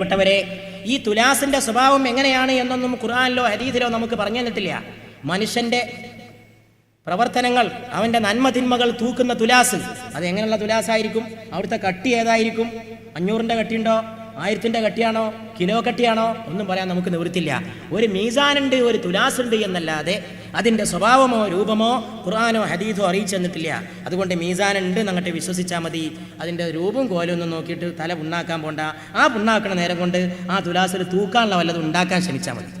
പ്പെട്ടവരെ ഈ തുലാസിന്റെ സ്വഭാവം എങ്ങനെയാണ് എന്നൊന്നും ഖുർആാനിലോ ഹരീതിലോ നമുക്ക് പറഞ്ഞു തന്നിട്ടില്ല. മനുഷ്യന്റെ പ്രവർത്തനങ്ങൾ അവന്റെ നന്മതിന്മകൾ തൂക്കുന്ന തുലാസ് അത് എങ്ങനെയുള്ള തുലാസായിരിക്കും? അവിടുത്തെ കട്ടി ഏതായിരിക്കും? അഞ്ഞൂറിന്റെ കട്ടിയുണ്ടോ? ആയിരത്തിന്റെ കട്ടിയാണോ? കിലോ കട്ടിയാണോ? ഒന്നും പറയാൻ നമുക്ക് നിവൃത്തില്ല ഒരു മീസാനുണ്ട് ഒരു തുലാസുണ്ട് എന്നല്ലാതെ അതിന്റെ സ്വഭാവമോ രൂപമോ ഖുർആാനോ ഹദീസോ അറിയിച്ചു തന്നിട്ടില്ല അതുകൊണ്ട് മീസാനുണ്ട് എന്നങ്ങട്ട് വിശ്വസിച്ചാൽ മതി. അതിന്റെ രൂപം കോലും ഒന്നും നോക്കിയിട്ട് തല പുണ്ണാക്കാൻ പോണ്ട. ആ പുണ്ണാക്കണ നേരം കൊണ്ട് ആ തുലാസിൽ തൂക്കാനുള്ള വല്ലതും ഉണ്ടാക്കാൻ ശ്രമിച്ചാൽ മതി.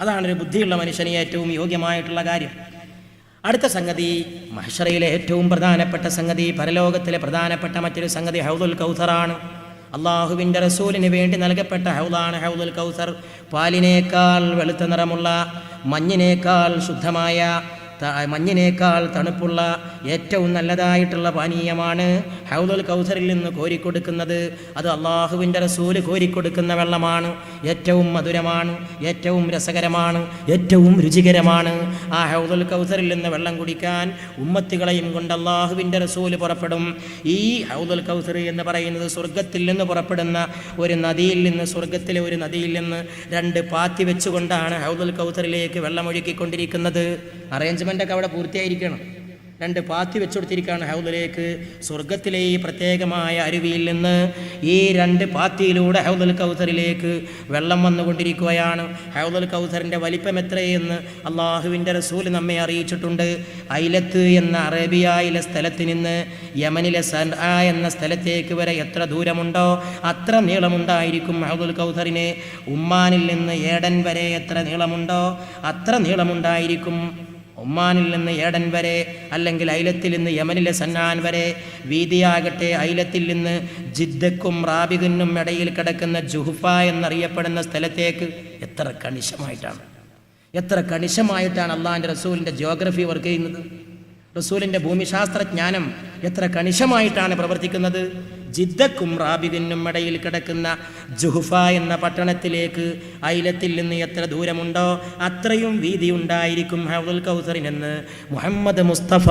അതാണ് ഒരു ബുദ്ധിയുള്ള മനുഷ്യന് ഏറ്റവും യോഗ്യമായിട്ടുള്ള കാര്യം. അടുത്ത സംഗതി മഹഷറയിലെ ഏറ്റവും പ്രധാനപ്പെട്ട സംഗതി പരലോകത്തിലെ പ്രധാനപ്പെട്ട മറ്റൊരു സംഗതി ഹൗദുൽ കൗസറാണ്. അള്ളാഹുവിന്റെ റസൂലിന് വേണ്ടി നൽകപ്പെട്ട ഹൗദാണ് ഹൗദുൽ കൗസർ. പാലിനേക്കാൾ വെളുത്ത നിറമുള്ള മഞ്ഞിനേക്കാൾ ശുദ്ധമായ മഞ്ഞിനേക്കാൾ തണുപ്പുള്ള ഏറ്റവും നല്ലതായിട്ടുള്ള പാനീയമാണ് ഹൗദുൽ കൗസറിൽ നിന്ന് കോരിക്കൊടുക്കുന്നത്. അത് അള്ളാഹുവിന്റെ റസൂൽ കോരിക്കൊടുക്കുന്ന വെള്ളമാണ്. ഏറ്റവും മധുരമാണ് ഏറ്റവും രസകരമാണ് ഏറ്റവും രുചികരമാണ്. ആ ഹൗദുൽ കൗസറിൽ നിന്ന് വെള്ളം കുടിക്കാൻ ഉമ്മത്തുകളെയും കൊണ്ട് അള്ളാഹുവിന്റെ റസൂൽ പുറപ്പെടും. ഈ ഹൗദുൽ കൗസർ എന്ന് പറയുന്നത് സ്വർഗത്തിൽ നിന്ന് പുറപ്പെടുന്ന ഒരു നദിയിൽ നിന്ന് സ്വർഗത്തിലെ ഒരു നദിയിൽ നിന്ന് രണ്ട് പാത്തി വെച്ചുകൊണ്ടാണ് ഹൗദുൽ കൗസറിലേക്ക് വെള്ളമൊഴുക്കിക്കൊണ്ടിരിക്കുന്നത്. അറേഞ്ച്മെന്റ് ഒക്കെ അവിടെ പൂർത്തിയായിരിക്കണം. രണ്ട് പാത്തി വെച്ചു കൊടുത്തിരിക്കുകയാണ് ഹൗദിലേക്ക്. സ്വർഗത്തിലെ ഈ പ്രത്യേകമായ അരുവിയിൽ നിന്ന് ഈ രണ്ട് പാത്തിയിലൂടെ ഹൗദൽ കൗസറിലേക്ക് വെള്ളം വന്നുകൊണ്ടിരിക്കുകയാണ്. ഹൗദൽ കൗസറിന്റെ വലിപ്പം എത്രയെന്ന് അള്ളാഹുവിന്റെ റസൂൽ നമ്മെ അറിയിച്ചിട്ടുണ്ട്. ഐലത്ത് എന്ന അറേബ്യയിലെ സ്ഥലത്ത് നിന്ന് യമനിലെ സൻ എന്ന സ്ഥലത്തേക്ക് വരെ എത്ര ദൂരമുണ്ടോ അത്ര നീളമുണ്ടായിരിക്കും ഹൗദുൽ കൗസറിന്. ഉമ്മാനിൽ നിന്ന് ഏടൻ വരെ എത്ര നീളമുണ്ടോ അത്ര നീളമുണ്ടായിരിക്കും. ഒമാനിൽ നിന്ന് ഏടൻ വരെ അല്ലെങ്കിൽ ഐലത്തിൽ നിന്ന് യമനിലെ സന്നാൻ വരെ വീതിയാകട്ടെ ഐലത്തിൽ നിന്ന് ജിദ്ദക്കും റാബിദിനും ഇടയിൽ കിടക്കുന്ന ജുഹുഫ എന്നറിയപ്പെടുന്ന സ്ഥലത്തേക്ക് എത്ര കണിശമായിട്ടാണ്. എത്ര കണിശമായിട്ടാണ് അള്ളാഹിന്റെ റസൂലിന്റെ ജോഗ്രഫി വർക്ക് ചെയ്യുന്നത്. റസൂലിന്റെ ഭൂമിശാസ്ത്രജ്ഞാനം എത്ര കണിശമായിട്ടാണ് പ്രവർത്തിക്കുന്നത്. ജിദ്ദക്കും റാബിദിനും ഇടയിൽ കിടക്കുന്ന ജുഹുഫ എന്ന പട്ടണത്തിലേക്ക് ഐലത്തിൽ നിന്ന് എത്ര ദൂരമുണ്ടോ അത്രയും വീതി ഉണ്ടായിരിക്കും ഹൗദുൽ കൗസറിനെന്ന് മുഹമ്മദ് മുസ്തഫ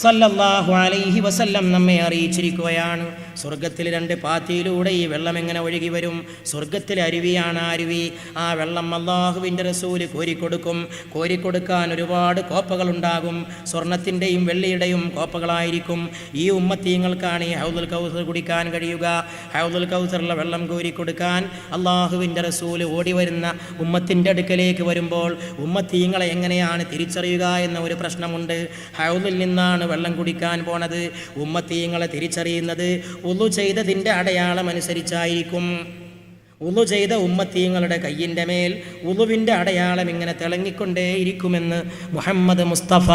സല്ലല്ലാഹു അലൈഹി വസല്ലം നമ്മെ അറിയിച്ചിരിക്കുകയാണ്. സ്വർഗത്തിൽ രണ്ട് പാത്തിയിലൂടെ ഈ വെള്ളം എങ്ങനെ ഒഴുകി വരും? സ്വർഗത്തിലെ അരുവിയാണ് അരുവി. ആ വെള്ളം അള്ളാഹുവിന്റെ റസൂൽ കോരിക്കൊടുക്കും. കോരിക്കൊടുക്കാൻ ഒരുപാട് കോപ്പകളുണ്ടാകും. സ്വർണത്തിന്റെയും വെള്ളിയുടെയും കോപ്പകളായിരിക്കും. ഈ ഉമ്മത്തീങ്ങൾക്കാണ് ഈ ഹൗദുൽ കൗസർ കുടിക്കാൻ കഴിയുക. ഹൗദുൽ കൗസറിലെ വെള്ളം കോരിക്കൊടുക്കാൻ അള്ളാഹുവിന്റെ റസൂൽ ഓടി വരുന്ന ഉമ്മത്തിന്റെ അടുക്കലേക്ക് വരുമ്പോൾ ഉമ്മത്തീങ്ങളെ എങ്ങനെയാണ് തിരിച്ചറിയുക എന്ന ഒരു പ്രശ്നമുണ്ട്. ഹൗദിൽ നിന്നാണ് വെള്ളം കുടിക്കാൻ പോണത് ഉമ്മത്തീങ്ങളെ തിരിച്ചറിയുന്നത് ഉള്ളു ചെയ്തതിന്റെ അടയാളം അനുസരിച്ചായിരിക്കും ഉളു ചെയ്ത ഉമ്മത്തീങ്ങളുടെ കയ്യിന്റെ മേൽ ഉളുവിന്റെ അടയാളം ഇങ്ങനെ തിളങ്ങിക്കൊണ്ടേയിരിക്കുമെന്ന് മുഹമ്മദ് മുസ്തഫ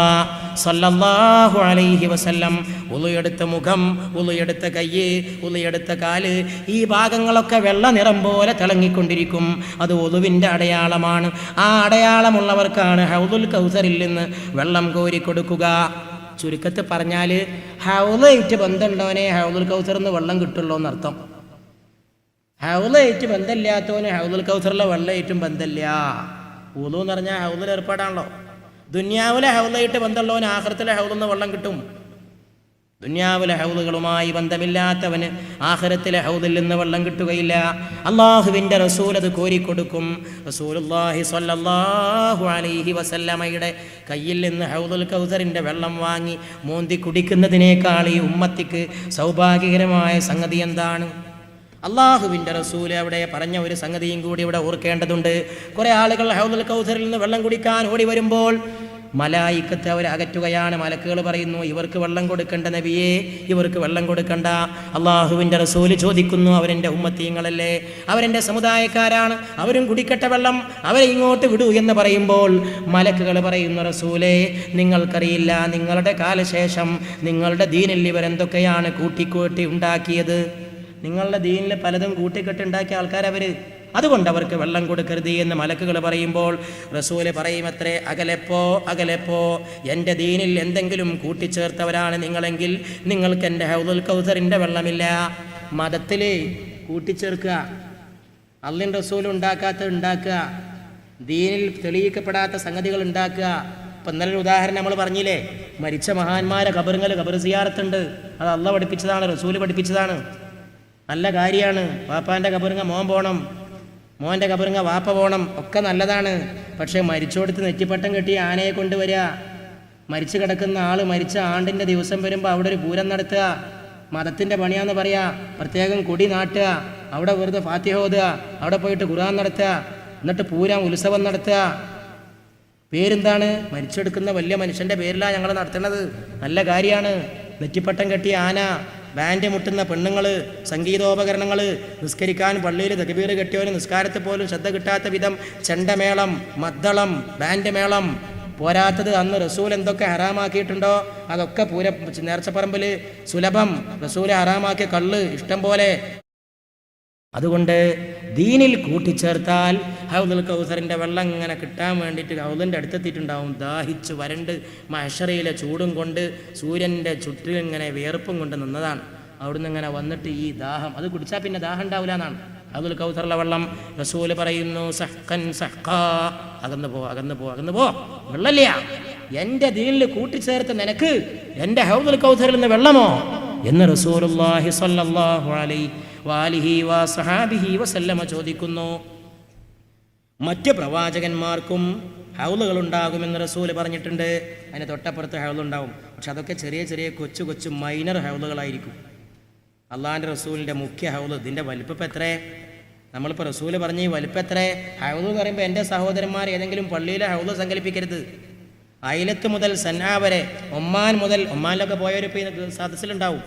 സല്ലല്ലാഹു അലൈഹി വസല്ലം ഉളുയെടുത്ത മുഖം ഉളുയെടുത്ത കയ്യ് ഉളുയെടുത്ത കാൽ ഈ ഭാഗങ്ങളൊക്കെ വെള്ള നിറം പോലെ തിളങ്ങിക്കൊണ്ടിരിക്കും. അത് ഉളുവിന്റെ അടയാളമാണ്. ആ അടയാളമുള്ളവർക്കാണ് ഹൗദുൽ കൗസറിൽ നിന്ന് വെള്ളം കോരി കൊടുക്കുക ചുരുക്കത്തിൽ പറഞ്ഞാൽ ഹൗലായിട്ട് ബന്ധമുള്ളവനെ ഹൗദുൽ കൗസർ എന്ന് വെള്ളം കിട്ടുള്ളൂ എന്നർത്ഥം. ഹൗലായിട്ട് ബന്ധമില്ലാത്തവന് ഹൗദുൽ കൗസറിലെ വെള്ളമായിട്ടും ബന്ധമില്ല. ഊതു എന്ന് പറഞ്ഞാൽ ഹൗദൽ ഏർപ്പാടാണല്ലോ. ദുന്യാവിലെ ഹൗലയിട്ട് ബന്ധമുള്ളവന് ആഹ്റത്തിലെ ഹൗദിൽ നിന്ന് വെള്ളം കിട്ടും. ദുന്യാവിലെ ഹൗദുകളുമായി ബന്ധമില്ലാത്തവന് ആഹ്റത്തിലെ ഹൗദിൽ നിന്ന് വെള്ളം കിട്ടുകയില്ല. അള്ളാഹുവിന്റെ റസൂൽ അത് കോരിക്കൊടുക്കും. റസൂലുള്ളാഹി സ്വല്ലല്ലാഹു അലൈഹി വസല്ലമയുടെ കയ്യിൽ നിന്ന് ഹൗദുൽ കൗസറിന്റെ വെള്ളം വാങ്ങി മോന്തി കുടിക്കുന്നതിനേക്കാൾ ഈ ഉമ്മത്തിക്ക് സൗഭാഗ്യകരമായ സംഗതി എന്താണ്? അള്ളാഹുവിന്റെ റസൂൽ അവിടെ പറഞ്ഞ ഒരു സംഗതിയും കൂടി ഇവിടെ ഓർക്കേണ്ടതുണ്ട്. കുറേ ആളുകൾ ഹൗദുൽ കൗസറിൽ നിന്ന് വെള്ളം കുടിക്കാൻ ഓടി വരുമ്പോൾ മലായിക്കത്ത് അവർ അകറ്റുകയാണ്. മലക്കുകൾ പറയുന്നു ഇവർക്ക് വെള്ളം കൊടുക്കേണ്ട നബിയേ ഇവർക്ക് വെള്ളം കൊടുക്കണ്ട. അള്ളാഹുവിന്റെ റസൂൽ ചോദിക്കുന്നു അവരെന്റെ ഉമ്മത്തീങ്ങളല്ലേ? അവരെന്റെ സമുദായക്കാരാണ്. അവരും കുടിക്കട്ടെ വെള്ളം അവരെ ഇങ്ങോട്ട് വിടൂ എന്ന് പറയുമ്പോൾ മലക്കുകൾ പറയുന്നു റസൂലേ നിങ്ങൾക്കറിയില്ല നിങ്ങളുടെ കാലശേഷം നിങ്ങളുടെ ദീനിൽ ഇവരെന്തൊക്കെയാണ് കൂട്ടിക്കൂട്ടി ഉണ്ടാക്കിയത്? നിങ്ങളുടെ ദീനിൽ പലതും കൂട്ടിക്കെട്ടുണ്ടാക്കിയ ആൾക്കാരവർ അതുകൊണ്ട് അവർക്ക് വെള്ളം കൊടുക്കരുത് എന്ന് മലക്കുകൾ പറയുമ്പോൾ റസൂൽ പറയുമത്രേ അകലെപ്പോ അകലെപ്പോ എന്റെ ദീനിൽ എന്തെങ്കിലും കൂട്ടിച്ചേർത്തവരാണ് നിങ്ങളെങ്കിൽ നിങ്ങൾക്ക് എന്റെ ഹൗദുൽ കൗസറിന്റെ വെള്ളമില്ല. മതത്തിൽ കൂട്ടിച്ചേർക്കുക അള്ളിൻ റസൂൽ ഉണ്ടാക്കാത്ത ഉണ്ടാക്കുക ദീനിൽ തെളിയിക്കപ്പെടാത്ത സംഗതികൾ ഉണ്ടാക്കുക. ഇപ്പം ഇന്നലെ ഉദാഹരണം നമ്മൾ പറഞ്ഞില്ലേ മരിച്ച മഹാന്മാരെ ഖബറുങ്ങൾ ഖബർ സിയാറത്തുണ്ട്. അത് അള്ള പഠിപ്പിച്ചതാണ് റസൂൽ പഠിപ്പിച്ചതാണ്. നല്ല കാര്യമാണ്. പാപ്പാന്റെ ഖബറുങ്ങ മോൻ പോണം. മോന്റെ കബറിങ്ങ വാപ്പ പോണം. ഒക്കെ നല്ലതാണ്. പക്ഷേ മരിച്ചോടുത്ത് നെറ്റിപ്പട്ടം കെട്ടി ആനയെ കൊണ്ടുവരിക. മരിച്ചു കിടക്കുന്ന ആൾ മരിച്ച ആണ്ടിന്റെ ദിവസം വരുമ്പോൾ അവിടെ ഒരു പൂരം നടത്തുക. മതത്തിന്റെ പണിയാന്ന് പറയുക പ്രത്യേകം കൊടി നാട്ടുക. അവിടെ വെറുതെ ഫാത്തിഹ ഓതുക. അവിടെ പോയിട്ട് ഖുർആൻ നടത്തുക. എന്നിട്ട് പൂരം ഉത്സവം നടത്തുക. പേരെന്താണ്? മരിച്ചെടുക്കുന്ന വലിയ മനുഷ്യന്റെ പേരിലാണ് ഞങ്ങൾ നടത്തുന്നത്. നല്ല കാര്യമാണ് നെറ്റിപ്പട്ടം കെട്ടിയ ആന. ബാൻഡ് മുട്ടുന്ന പെണ്ണുങ്ങൾ സംഗീതോപകരണങ്ങൾ നിസ്കരിക്കാൻ പള്ളിയിൽ തകബീർ കെട്ടിയവന് നിസ്കാരത്തിൽ പോലും ശ്രദ്ധ കിട്ടാത്ത വിധം ചെണ്ടമേളം മദ്ദളം ബാൻഡ് മേളം പോരാത്തത് അന്ന് റസൂൽ എന്തൊക്കെ ഹറാമാക്കിയിട്ടുണ്ടോ അതൊക്കെ പൂര നേർച്ചപ്പറമ്പിൽ സുലഭം റസൂൽ ഹറാമാക്കിയ കള്ള് ഇഷ്ടം പോലെ അതുകൊണ്ട് ദീനിൽ കൂട്ടിച്ചേർത്താൽ ഹൗദുൽ കൗസറിന്റെ വെള്ളം ഇങ്ങനെ കിട്ടാൻ വേണ്ടിയിട്ട് ഹൗദിന്റെ അടുത്തെത്തിയിട്ടുണ്ടാവും. ദാഹിച്ച് വരണ്ട് മഷറയിലെ ചൂടും കൊണ്ട് സൂര്യന്റെ ചുറ്റിൽ ഇങ്ങനെ വിയർപ്പും കൊണ്ട് നിന്നതാണ്. അവിടുന്ന് ഇങ്ങനെ വന്നിട്ട് ഈ ദാഹം അത് കുടിച്ചാൽ പിന്നെ ദാഹം ഉണ്ടാവില്ല എന്നാണ്. ഹൗദുൽ കൗസറിലെ വെള്ളം റസൂൽ പറയുന്നു സഹ്കൻ സഹ്കാ അകന്നു പോ അകന്നു പോ അകന്നു പോ വെള്ളമില്ല. എന്റെ ദീനിൽ കൂട്ടിച്ചേർത്ത് നിനക്ക് എന്റെ ഹൗദുൽ കൗസറിൽ നിന്ന് വെള്ളമോ? എന്ന് റസൂലുള്ളാഹി സ്വല്ലല്ലാഹു അലൈഹി വാലിഹി വസഹാബിഹി വസല്ലമ ചോദിക്കുന്നു. മറ്റ് പ്രവാചകന്മാർക്കും ഹൗലുകൾ ഉണ്ടാകുമെന്ന് റസൂൽ പറഞ്ഞിട്ടുണ്ട്. അതിന് തൊട്ടപ്പുറത്ത് ഹൗലുണ്ടാവും പക്ഷെ അതൊക്കെ ചെറിയ ചെറിയ കൊച്ചു കൊച്ചു മൈനർ ഹൗലുകളായിരിക്കും അള്ളാഹിന്റെ റസൂലിന്റെ മുഖ്യ ഹൗൽ ഇതിന്റെ വലിപ്പം എത്രേ നമ്മളിപ്പോൾ റസൂൽ പറഞ്ഞ് ഈ വലിപ്പം എത്രേ ഹൗൾ എന്ന് പറയുമ്പോൾ എന്റെ സഹോദരന്മാർ ഏതെങ്കിലും പള്ളിയിലെ ഹൗൽ സങ്കല്പിക്കരുത്. അയലത്ത് മുതൽ സന്നാ വരെ ഒമ്മാൻ മുതൽ ഒമ്മാനിലൊക്കെ പോയവരിപ്പോൾ ഈ സദസ്സിലുണ്ടാവും.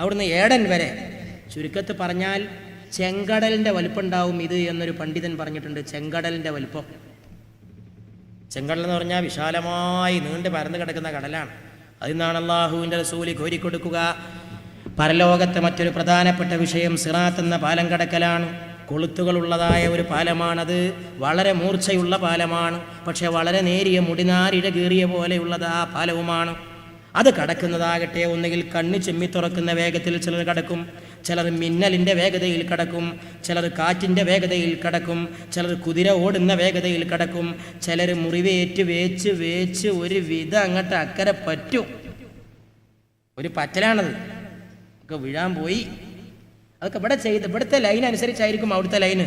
അവിടുന്ന് ഏടൻ വരെ. ചുരുക്കത്ത് പറഞ്ഞാൽ ചെങ്കടലിന്റെ വലിപ്പമുണ്ടാവും ഇത് എന്നൊരു പണ്ഡിതൻ പറഞ്ഞിട്ടുണ്ട് ചെങ്കടലിന്റെ വലുപ്പം. ചെങ്കടൽ എന്ന് പറഞ്ഞാൽ വിശാലമായി നീണ്ടു പരന്നു കിടക്കുന്ന കടലാണ്. അതിന്നാണ് അള്ളാഹുവിന്റെ റസൂലി കോരിക്കൊടുക്കുക. പരലോകത്തെ മറ്റൊരു പ്രധാനപ്പെട്ട വിഷയം സിറാത്ത് എന്ന പാലം കടക്കലാണ്. കൊളുത്തുകളുള്ളതായ ഒരു പാലമാണത്. വളരെ മൂർച്ചയുള്ള പാലമാണ്. പക്ഷേ വളരെ നേരിയ മുടിനാരിഴ കീറിയ പോലെയുള്ളത് ആ പാലവുമാണ്. അത് കടക്കുന്നതാകട്ടെ ഒന്നുകിൽ കണ്ണ് ചെമ്മി തുറക്കുന്ന വേഗത്തിൽ ചിലർ കടക്കും ചിലർ മിന്നലിന്റെ വേഗതയിൽ കടക്കും ചിലർ കാറ്റിന്റെ വേഗതയിൽ കടക്കും ചിലർ കുതിര ഓടുന്ന വേഗതയിൽ കടക്കും ചിലർ മുറിവേറ്റ് വേച്ച് വേച്ച് ഒരു വിധ അങ്ങോട്ട് അക്കരെ പറ്റും. ഒരു പറ്റലാണത്. ഒക്കെ വീഴാൻ പോയി. അതൊക്കെ ഇവിടെ ചെയ്ത് ഇവിടുത്തെ ലൈൻ അനുസരിച്ചായിരിക്കും അവിടുത്തെ ലൈന്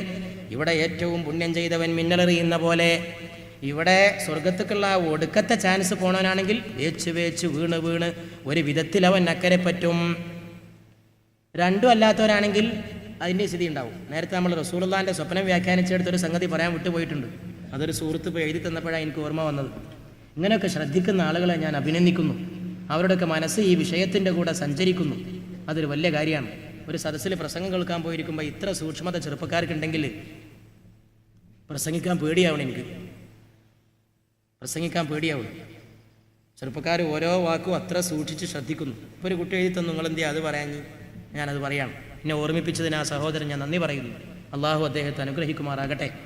ഇവിടെ ഏറ്റവും പുണ്യം ചെയ്തവൻ മിന്നലെറിയുന്ന പോലെ ഇവിടെ സ്വർഗത്തേക്കുള്ള ഒടുക്കത്തെ ചാൻസ് പോണവനാണെങ്കിൽ വേച്ച് വേച്ച് വീണ് വീണ് ഒരു വിധത്തിൽ അവൻ അക്കരെ പറ്റും. രണ്ടും അല്ലാത്തവരാണെങ്കിൽ അതിന്റെ സ്ഥിതി ഉണ്ടാവും. നേരത്തെ നമ്മൾ റസൂലുള്ളാന്റെ സ്വപ്നം വ്യാഖ്യാനിച്ചെടുത്തൊരു സംഗതി പറയാൻ വിട്ടുപോയിട്ടുണ്ട് അതൊരു സുഹൃത്ത് ഇപ്പോൾ എഴുതി തന്നപ്പോഴാണ് എനിക്ക് ഓർമ്മ വന്നത്. ഇങ്ങനെയൊക്കെ ശ്രദ്ധിക്കുന്ന ആളുകളെ ഞാൻ അഭിനന്ദിക്കുന്നു. അവരുടെയൊക്കെ മനസ്സ് ഈ വിഷയത്തിന്റെ കൂടെ സഞ്ചരിക്കുന്നു. അതൊരു വലിയ കാര്യമാണ്. ഒരു സദസ്സിൽ പ്രസംഗം കേൾക്കാൻ പോയിരിക്കുമ്പോൾ ഇത്ര സൂക്ഷ്മത ചെറുപ്പക്കാർക്കുണ്ടെങ്കിൽ പ്രസംഗിക്കാൻ പേടിയാവണം എനിക്ക്. പ്രസംഗിക്കാൻ പേടിയാവണം. ചെറുപ്പക്കാർ ഓരോ വാക്കും അത്ര സൂക്ഷിച്ച് ശ്രദ്ധിക്കുന്നു. ഇപ്പോൾ ഒരു കുട്ടി എഴുതി തന്നു നിങ്ങൾ എന്തിയാ അത് പറയാൻ? ഞാനത് പറയാണ്. എന്നെ ഓർമ്മിപ്പിച്ചതിന് ആ സഹോദരൻ ഞാൻ നന്ദി പറയുന്നു. അള്ളാഹു അദ്ദേഹത്തെ അനുഗ്രഹിക്കുമാറാകട്ടെ.